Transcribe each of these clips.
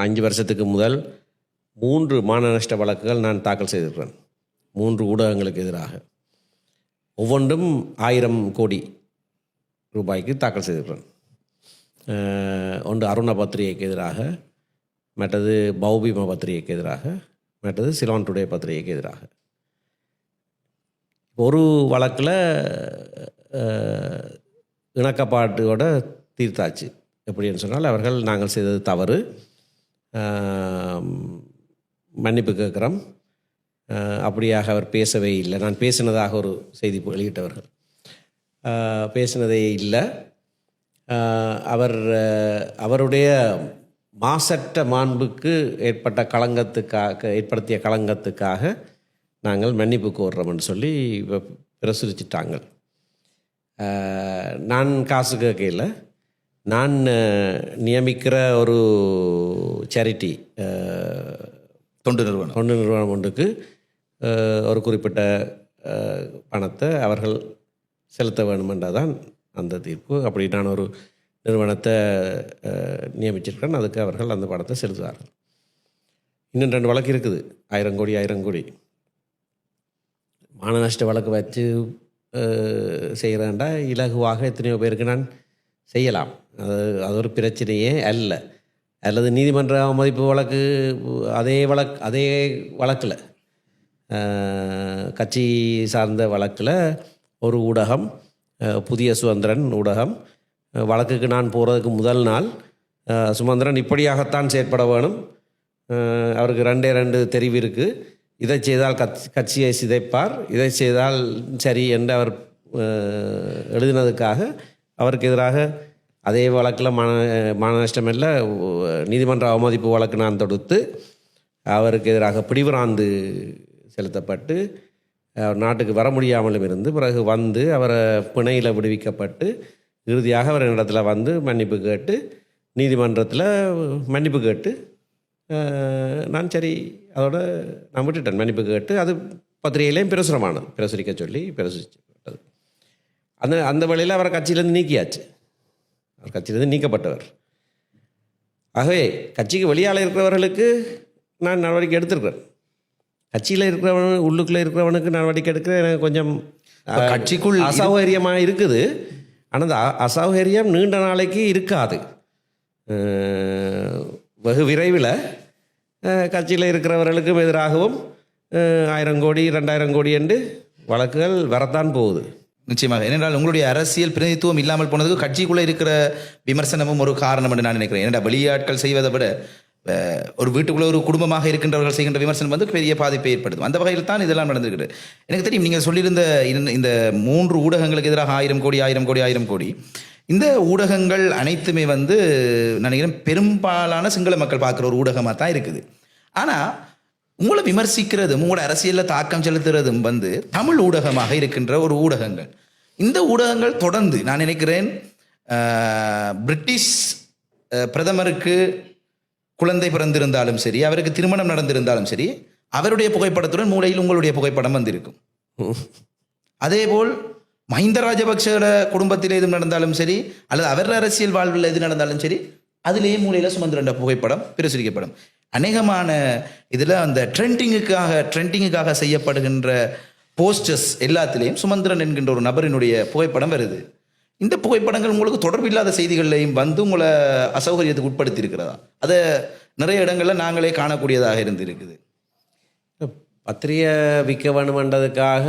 அஞ்சு வருஷத்துக்கு முதல் மூன்று மான நஷ்ட வழக்குகள் நான் தாக்கல் செய்திருக்கிறேன். மூன்று ஊடகங்களுக்கு எதிராக. ஒவ்வொன்றும் ஆயிரம் கோடி ரூபாய்க்கு தாக்கல் செய்திருக்கிறேன். ஒன்று அருண பத்திரிகைக்கு எதிராக மற்றது பௌபிம பத்திரிகைக்கு எதிராக மற்றது சிலான் டுடே பத்திரிகைக்கு எதிராக. ஒரு வழக்கில் இணக்கப்பாட்டோட தீர்த்தாச்சு. எப்படின்னு சொன்னால் அவர்கள் நாங்கள் செய்தது தவறு. மன்னிப்பு கேட்குறோம். அப்படியாக அவர் பேசவே இல்லை. நான் பேசினதாக ஒரு செய்தி வெளியிட்டவர்கள். பேசினதே இல்லை. அவர் அவருடைய மாசற்ற மாண்புக்கு ஏற்பட்ட களங்கத்துக்காக ஏற்படுத்திய களங்கத்துக்காக நாங்கள் மன்னிப்பு கோர்றோம்னு சொல்லி பிரசுரிச்சிட்டாங்க. நான் காசு கேட்கல நான் நியமிக்கிற ஒரு சேரிட்டி தொண்டு நிறுவனம். தொண்டு நிறுவனம் ஒன்றுக்கு ஒரு குறிப்பிட்ட பணத்தை அவர்கள் செலுத்த வேணுமென்றதான் அந்த தீர்ப்பு. அப்படி நான் ஒரு நிறுவனத்தை ஆஹ், நியமிச்சிருக்கேன் அதுக்கு அவர்கள் அந்த பணத்தை செலுத்துவார்கள். இன்னும் ரெண்டு வழக்கு இருக்குது. ஆயிரம் கோடி ஆயிரம் கோடி. மான நஷ்ட வழக்கு வச்சு செய்கிறேன்டா இலகுவாக எத்தனையோ பேருக்கு நான் செய்யலாம். அது அது ஒரு பிரச்சனையே அல்ல. அல்லது நீதிமன்ற அவமதிப்பு வழக்கு அதே வழக்கு அதே வழக்கில் கட்சி சார்ந்த வழக்கில் ஒரு ஊடகம் புதிய சுதந்திரன் ஊடகம் வழக்குக்கு நான் போகிறதுக்கு முதல் நாள் சுமந்திரன் இப்படியாகத்தான் செயற்பட வேணும். அவருக்கு ரெண்டே ரெண்டு தெரிவு இருக்குது இதை செய்தால் கத் கட்சியை சிதைப்பார். இதை செய்தால் சரி என்று அவர் எழுதினதுக்காக அவருக்கு எதிராக அதே வழக்கில் மான மான நஷ்டமில்ல நீதிமன்ற அவமதிப்பு வழக்கு நான் தொடுத்து அவருக்கு எதிராக பிடிவிராந்து செலுத்தப்பட்டு அவர் நாட்டுக்கு வர முடியாமலும் இருந்து பிறகு வந்து அவரை பிணையில் விடுவிக்கப்பட்டு இறுதியாக அவர் இடத்துல வந்து மன்னிப்பு கேட்டு நீதிமன்றத்தில் மன்னிப்பு கேட்டு நான் சரி அதோட நான் விட்டுட்டேன். மன்னிப்பு கேட்டு அது பத்திரிகையிலையும் பிரசுரமானது. பிரசுரிக்க சொல்லி பிரசுரிச்சு. அந்த அந்த வழியில் அவரை கட்சியிலேருந்து நீக்கியாச்சு. அவர் கட்சியிலேருந்து நீக்கப்பட்டவர். ஆகவே கட்சிக்கு வெளியால் இருக்கிறவர்களுக்கு நான் நடவடிக்கை எடுத்திருக்கிறேன். கட்சியில் இருக்கிறவன் உள்ளுக்குள்ளே இருக்கிறவனுக்கு நடவடிக்கை எடுக்க எனக்கு கொஞ்சம் கட்சிக்குள் அசௌகரியமாக இருக்குது. ஆனால் அந்த அசௌகரியம் நீண்ட நாளைக்கு இருக்காது. வெகு விரைவில் கட்சியில் இருக்கிறவர்களுக்கும் எதிராகவும் ஆயிரம் கோடி ரெண்டாயிரம் கோடி என்று வழக்குகள் வரத்தான் போகுது. நிச்சயமாக. ஏனென்றால் உங்களுடைய அரசியல் பிரதிநிதித்துவம் இல்லாமல் போனதுக்கு கட்சிக்குள்ளே இருக்கிற விமர்சனமும் ஒரு காரணம் என்று நான் நினைக்கிறேன். ஏனென்றால் வெளியாட்கள் செய்வதை விட ஒரு வீட்டுக்குள்ள ஒரு குடும்பமாக இருக்கின்றவர்கள் செய்கின்ற விமர்சனம் வந்து பெரிய பாதிப்பை ஏற்படுத்தும். அந்த வகையில் தான் இதெல்லாம் நடந்திருக்கிறது. எனக்கு தெரியும் நீங்கள் சொல்லியிருந்த இந்த- இந்த மூன்று ஊடகங்களுக்கு எதிராக ஆயிரம் கோடி ஆயிரம் கோடி ஆயிரம் கோடி. இந்த ஊடகங்கள் அனைத்துமே வந்து நான் நினைக்கிறேன் பெரும்பாலான சிங்கள மக்கள் பார்க்குற ஒரு ஊடகமாக தான் இருக்குது. ஆனால் உங்களை விமர்சிக்கிறதும் உங்களோட அரசியலில் தாக்கம் செலுத்துறதும் வந்து தமிழ் ஊடகமாக இருக்கின்ற ஒரு ஊடகங்கள். இந்த ஊடகங்கள் தொடர்ந்து நான் நினைக்கிறேன் பிரிட்டிஷ் பிரதமருக்கு குழந்தை பிறந்திருந்தாலும் சரி அவருக்கு திருமணம் நடந்திருந்தாலும் சரி அவருடைய புகைப்படத்துடன் மூலையில் உங்களுடைய புகைப்படம் வந்திருக்கும். அதேபோல் மஹிந்த ராஜபக்சோட குடும்பத்தில் எது நடந்தாலும் சரி அல்லது அவர் அரசியல் வாழ்வில் எது நடந்தாலும் சரி அதிலேயே மூலையில் சுமந்திரண்ட புகைப்படம் பிரசுரிக்கப்படும். அநேகமான இதில் அந்த ட்ரெண்டிங்குக்காக ட்ரெண்டிங்குக்காக செய்யப்படுகின்ற போஸ்டர்ஸ் எல்லாத்திலையும் சுமந்திரன் என்கின்ற ஒரு நபரினுடைய புகைப்படம் வருது. இந்த புகைப்படங்கள் உங்களுக்கு தொடர்பில்லாத செய்திகள்லையும் வந்து உங்களை அசௌகரியத்துக்கு உட்படுத்தி இருக்கிறதா அதை நிறைய இடங்களில் நாங்களே காணக்கூடியதாக இருந்திருக்குது. பத்திரிகை விற்க வேணுமென்றதுக்காக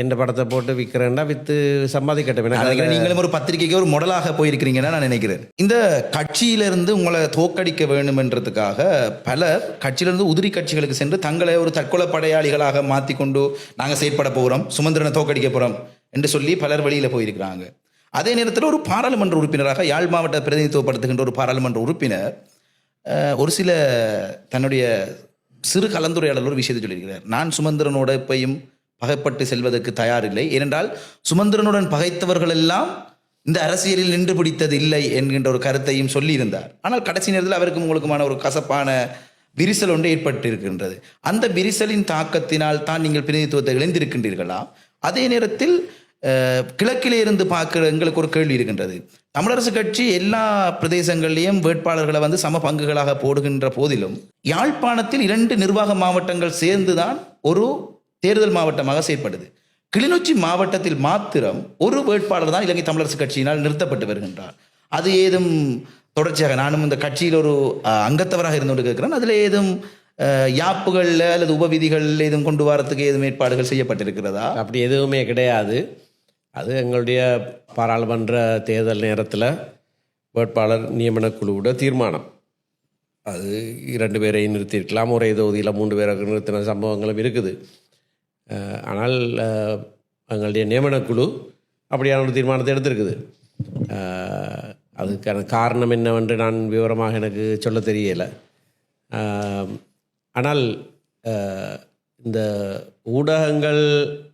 எந்த படத்தை போட்டு விற்கிறேன்டா விற்று சம்பாதிக்கட்டும். நீங்களும் ஒரு பத்திரிகைக்கு ஒரு மாடலாக போயிருக்கிறீங்கன்னு நான் நினைக்கிறேன். இந்த கட்சியிலிருந்து உங்களை தோக்கடிக்க வேண்டுமென்றதுக்காக பல கட்சியிலிருந்து உதிரி கட்சிகளுக்கு சென்று தங்களை ஒரு தற்கொலை படையாளிகளாக மாற்றி கொண்டு நாங்கள் செயற்பட போகிறோம் சுமந்திரனை தோக்கடிக்க போகிறோம் என்று சொல்லி பலர் வெளியில் போயிருக்கிறாங்க. அதே நேரத்தில் ஒரு பாராளுமன்ற உறுப்பினராக யாழ் மாவட்ட பிரதிநிதித்துவப்படுத்துகின்ற ஒரு பாராளுமன்ற உறுப்பினர் ஒரு சில தன்னுடைய சிறு கலந்துரையாடல் ஒரு விஷயத்தை சொல்லியிருக்கிறார். நான் சுமந்திரனோட எப்பையும் பகைப்பட்டு செல்வதற்கு தயாரில்லை. ஏனென்றால் சுமந்திரனுடன் பகைத்தவர்கள் எல்லாம் இந்த அரசியலில் நின்று பிடித்தது இல்லை என்கின்ற ஒரு கருத்தையும் சொல்லியிருந்தார். ஆனால் கடைசி நேரத்தில் அவருக்கும் உங்களுக்குமான ஒரு கசப்பான விரிசல் ஒன்று ஏற்பட்டு இருக்கின்றது அந்த விரிசலின் தாக்கத்தினால் தான் நீங்கள் பிரதிநிதித்துவத்தை இழந்திருக்கின்றீர்களா? அதே நேரத்தில் கிழக்கிலே இருந்து பார்க்குற எங்களுக்கு ஒரு கேள்வி இருக்கின்றது. தமிழரசு கட்சி எல்லா பிரதேசங்களிலும் வேட்பாளர்களை வந்து சம பங்குகளாக போடுகின்ற போதிலும் யாழ்ப்பாணத்தில் இரண்டு நிர்வாக மாவட்டங்கள் சேர்ந்துதான் ஒரு தேர்தல் மாவட்டமாக செயற்பட்டது. கிளிநொச்சி மாவட்டத்தில் மாத்திரம் ஒரு வேட்பாளர் தான் இலங்கை தமிழரசு கட்சியினால் நிறுத்தப்பட்டு வருகின்றார். அது ஏதும் தொடர்ச்சியாக நானும் இந்த கட்சியில் ஒரு அங்கத்தவராக இருந்து கொண்டு கேட்கிறேன். அதில் ஏதும் யாப்புகளில் அல்லது உபவிதிகள் ஏதும் கொண்டு வரத்துக்கு ஏதும் ஏற்பாடுகள் செய்யப்பட்டிருக்கிறதா? அப்படி எதுவுமே கிடையாது. அது எங்களுடைய பாராளுமன்ற தேர்தல் நேரத்தில் வேட்பாளர் நியமன குழுவோட தீர்மானம். அது இரண்டு பேரையும் நிறுத்தியிருக்கலாம். ஒரே தொகுதியில் மூன்று பேரை நிறுத்தின சம்பவங்களும் இருக்குது. ஆனால் எங்களுடைய நியமனக்குழு குழு அப்படியான ஒரு தீர்மானத்தை எடுத்திருக்குது. அதுக்கான காரணம் என்னவென்று நான் விவரமாக எனக்கு சொல்ல தெரியலை. ஆனால் இந்த ஊடகங்கள்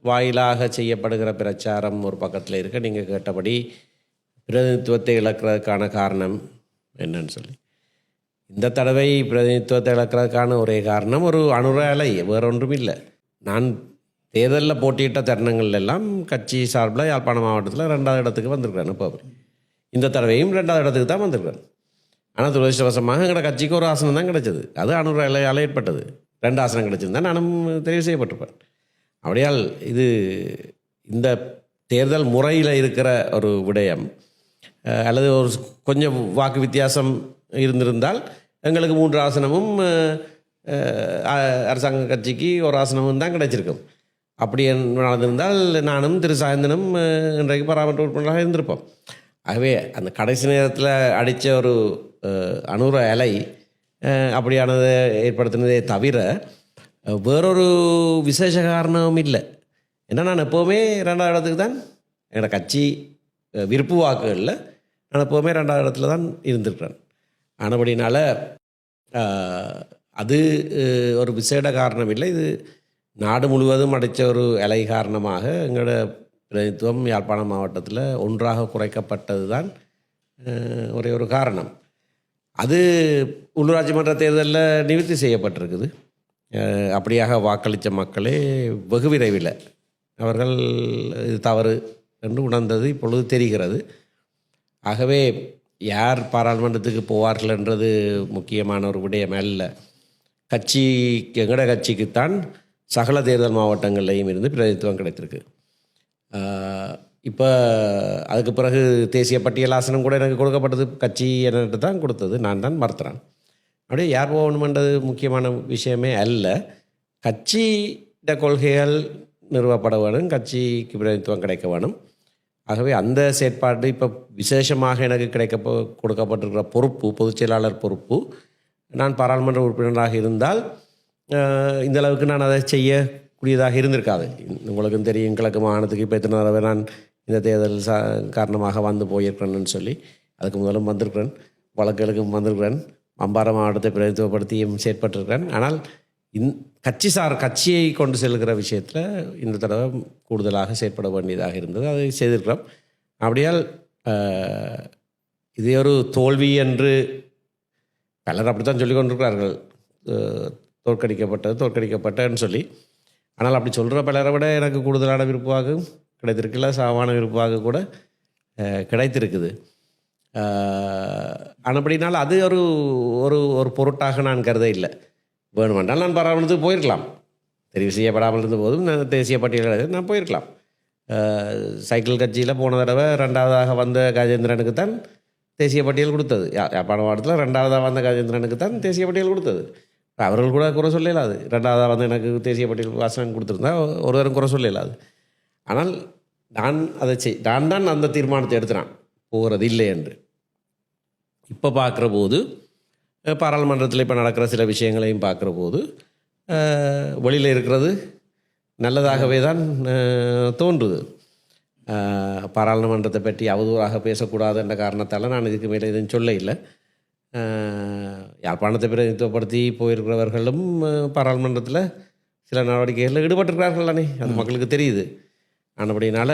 வாயிலாக செய்யப்படுகிற பிரச்சாரம் ஒரு பக்கத்தில் இருக்க. நீங்கள் கேட்டபடி பிரதிநிதித்துவத்தை இழக்கிறதுக்கான காரணம் என்னன்னு சொல்லி. இந்த தடவை பிரதிநிதித்துவத்தை இழக்கிறதுக்கான ஒரே காரணம் ஒரு அனுர அலை வேற ஒன்றும் இல்லை. நான் தேர்தலில் போட்டியிட்ட தருணங்கள் எல்லாம் கட்சி சார்பில் யாழ்ப்பாணம் மாவட்டத்தில் ரெண்டாவது இடத்துக்கு வந்திருக்கிறேன் இப்போ இந்த தடவையும் ரெண்டாவது இடத்துக்கு தான் வந்திருக்கிறேன் ஆனால் துரதிருஷ்டவசமாக எங்களோட கட்சிக்கு ஒரு ஆசனம் தான் கிடைச்சது. அது அனுர அலையால் ஏற்பட்டது. ரெண்டு ஆசனம் கிடச்சிருந்தா நானும் தெரிவு செய்யப்பட்டிருப்பேன். அப்படியால் இது இந்த தேர்தல் முறையில் இருக்கிற ஒரு விடயம். அல்லது ஒரு கொஞ்சம் வாக்கு வித்தியாசம் இருந்திருந்தால் எங்களுக்கு மூன்று ஆசனமும் அரசாங்க கட்சிக்கு ஒரு ஆசனமும் தான் கிடைச்சிருக்கும். அப்படி நடந்திருந்தால் நானும் திரு சாயந்தனும் இன்றைக்கு பராமரிப்பு உறுப்பினராக இருந்திருப்போம். ஆகவே அந்த கடைசி நேரத்தில் அடித்த ஒரு அணுர அலை அப்படியானதை ஏற்படுத்தினதே தவிர வேறொரு விசேஷ காரணமும் இல்லை. ஏன்னா நான் எப்போவுமே ரெண்டாவது இடத்துக்கு தான் என்னோடய கட்சி விருப்பு வாக்குகளில் நான் எப்போவுமே ரெண்டாவது இடத்துல தான் இருந்திருக்கிறேன். ஆனபடினால் அது ஒரு விசேட காரணம் இல்லை. இது நாடு முழுவதும் அடைச்ச ஒரு அலை காரணமாக எங்களோட பிரதித்துவம் யாழ்ப்பாணம் மாவட்டத்தில் ஒன்றாக குறைக்கப்பட்டது தான் ஒரே ஒரு காரணம். அது உள்ளூராட்சி மன்ற தேர்தலில் நிவர்த்தி செய்யப்பட்டிருக்குது. அப்படியாக வாக்களித்த மக்களே வெகு விரைவில் அவர்கள் இது தவறு என்று உணர்ந்தது இப்பொழுது தெரிகிறது. ஆகவே யார் பாராளுமன்றத்துக்கு போவார்கள் என்றது முக்கியமான ஒரு விடயம் அல்ல. கட்சி எங்கட கட்சிக்குத்தான் சகல தேர்தல் மாவட்டங்கள்லையும் இருந்து பிரதித்துவம் கிடைத்திருக்கு. இப்போ அதுக்கு பிறகு தேசிய பட்டியல் ஆசனம் கூட எனக்கு கொடுக்கப்பட்டது. கட்சி என்னட்டு தான் கொடுத்தது. நான் தான் மறுத்துறேன். அப்படியே யார் போகணுமென்றது முக்கியமான விஷயமே அல்ல. கட்சியிட கொள்கைகள் நிறுவப்பட வேணும். கட்சிக்கு பிரதித்துவம் கிடைக்க வேணும். ஆகவே அந்த செயற்பாடு இப்போ விசேஷமாக எனக்கு கிடைக்க கொடுக்கப்பட்டிருக்கிற பொறுப்பு பொதுச் செயலாளர் பொறுப்பு நான் பாராளுமன்ற உறுப்பினராக இருந்தால் இந்த அளவுக்கு நான் அதை செய்யக்கூடியதாக இருந்திருக்காது. உங்களுக்கும் தெரியும் கிழக்கு மாகாணத்துக்கு இப்போ எத்தனை தடவை நான் இந்த தேர்தல் சா காரணமாக வந்து போயிருக்கிறேன்னு சொல்லி அதுக்கு முதலும் வந்திருக்கிறேன் வழக்குகளுக்கும் வந்திருக்கிறேன் அம்பாறை மாவட்டத்தை பிரதித்துவப்படுத்தியும் செயற்பட்டிருக்கிறேன். ஆனால் இந் கட்சி சார் கட்சியை கொண்டு செல்கிற விஷயத்தில் இந்த தடவை கூடுதலாக செயற்பட வேண்டியதாக இருந்தது அதை செய்திருக்கிறோம். அப்படியால் இதே இது ஒரு தோல்வி என்று பலர் அப்படித்தான் சொல்லிக் கொண்டிருக்கிறார்கள். தோற்கடிக்கப்பட்டது தோற்கடிக்கப்பட்டன்னு சொல்லி. ஆனால் அப்படி சொல்கிற பலரை விட எனக்கு கூடுதலான விருப்பமாக கிடைத்திருக்குல்ல சாவான விருப்பமாக கூட கிடைத்திருக்குது. ஆனப்படினால் அது ஒரு ஒரு ஒரு பொருட்டாக நான் கருத இல்லை. வேணுமென்றால் நான் பாராளுமன்றத்துக்கு போயிருக்கலாம். தெரிவு செய்யப்படாமல் இருந்த போதும் நான் தேசிய பட்டியலில் நான் போயிருக்கலாம். சைக்கிள் கட்சியில் போன தடவை ரெண்டாவதாக வந்த கஜேந்திரனுக்கு தான் தேசிய பட்டியல் கொடுத்தது. யா- யாழ்ப்பாண மாவட்டத்தில் ரெண்டாவதாக வந்த கஜேந்திரனுக்கு தான் தேசிய பட்டியல் கொடுத்தது. அவர்கள் கூட குறை சொல்லலாது ரெண்டாவதாக வந்து எனக்கு தேசிய பட்டியல் வாசனம் கொடுத்துருந்தா ஒருவரும் குறை சொல்லலாது ஆனால் நான் அதை செய் நான் தான் அந்த தீர்மானத்தை எடுத்துனான். போகிறது இல்லை என்று. இப்போ பார்க்குற போது பாராளுமன்றத்தில் இப்போ நடக்கிற சில விஷயங்களையும் பார்க்குற போது வெளியில் இருக்கிறது நல்லதாகவே தான் தோன்றுது. பாராளுமன்றத்தை பற்றி அவதூறாக பேசக்கூடாது என்ற காரணத்தால் நான் இதுக்கு மேலே எதுவும் சொல்ல இல்லை. யாழ்ப்பாணத்தை பிரதிநிதித்துவப்படுத்தி போயிருக்கிறவர்களும் பாராளுமன்றத்தில் சில நடவடிக்கைகளில் ஈடுபட்டிருக்கிறார்கள் தானே அது மக்களுக்கு தெரியுது. ஆனபடினால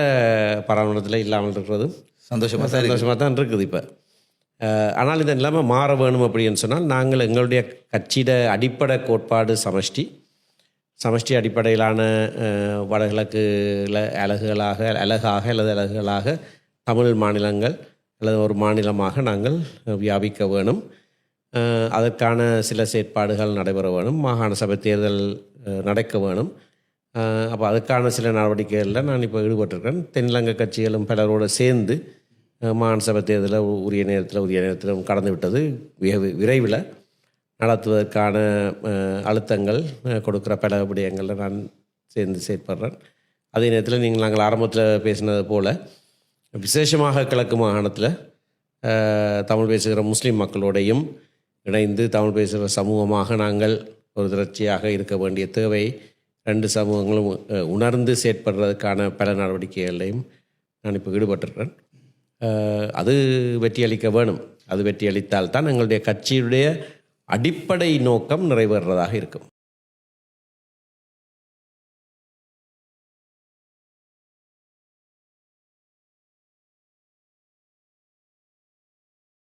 பாராளுமன்றத்தில் இல்லாமல் இருக்கிறதும் சந்தோஷமா தான் இருக்கு. சந்தோஷமாக தான் இருக்குது இப்போ. ஆனால் இந்த நிலைமை மாற வேணும் அப்படின்னு சொன்னால் நாங்கள் எங்களுடைய கட்சியிட அடிப்படை கோட்பாடு சமஷ்டி சமஷ்டி அடிப்படையிலான வடகிழக்குல அலகுகளாக அலகாக அல்லது அலகுகளாக தமிழ் மாநிலங்கள் அல்லது ஒரு மாநிலமாக நாங்கள் வியாபிக்க வேணும். அதற்கான சில செயற்பாடுகள் நடைபெற வேணும். மாகாண சபை தேர்தல் நடக்க வேணும். அப்போ அதுக்கான சில நடவடிக்கைகளில் நான் இப்போ ஈடுபட்டிருக்கேன் தென்னிலங்கை கட்சிகளும் பலரோடு சேர்ந்து மாகாண சபை தேர்தலில் உரிய நேரத்தில் உரிய நேரத்தில் கடந்து விட்டது விரைவில் நடத்துவதற்கான அழுத்தங்கள் கொடுக்குற பல விடயங்களில் நான் சேர்ந்து செயற்படுறேன். அதே நேரத்தில் நீங்கள் நாங்கள் ஆரம்பத்தில் பேசினது போல் விசேஷமாக கிழக்கு மாகாணத்தில் தமிழ் பேசுகிற முஸ்லீம் மக்களோடையும் இணைந்து தமிழ் பேசுகிற சமூகமாக நாங்கள் ஒரு தொடர்ச்சியாக இருக்க வேண்டிய தேவை. ரெண்டு சமூகங்களும் உணர்ந்து செயற்படுறதுக்கான பல நடவடிக்கைகளையும் நான் இப்போ ஈடுபட்டிருக்கிறேன். அது வெற்றியளிக்க வேணும். அது வெற்றியளித்தால் தான் எங்களுடைய கட்சியுடைய அடிப்படை நோக்கம் நிறைவேறுறதாக இருக்கும்.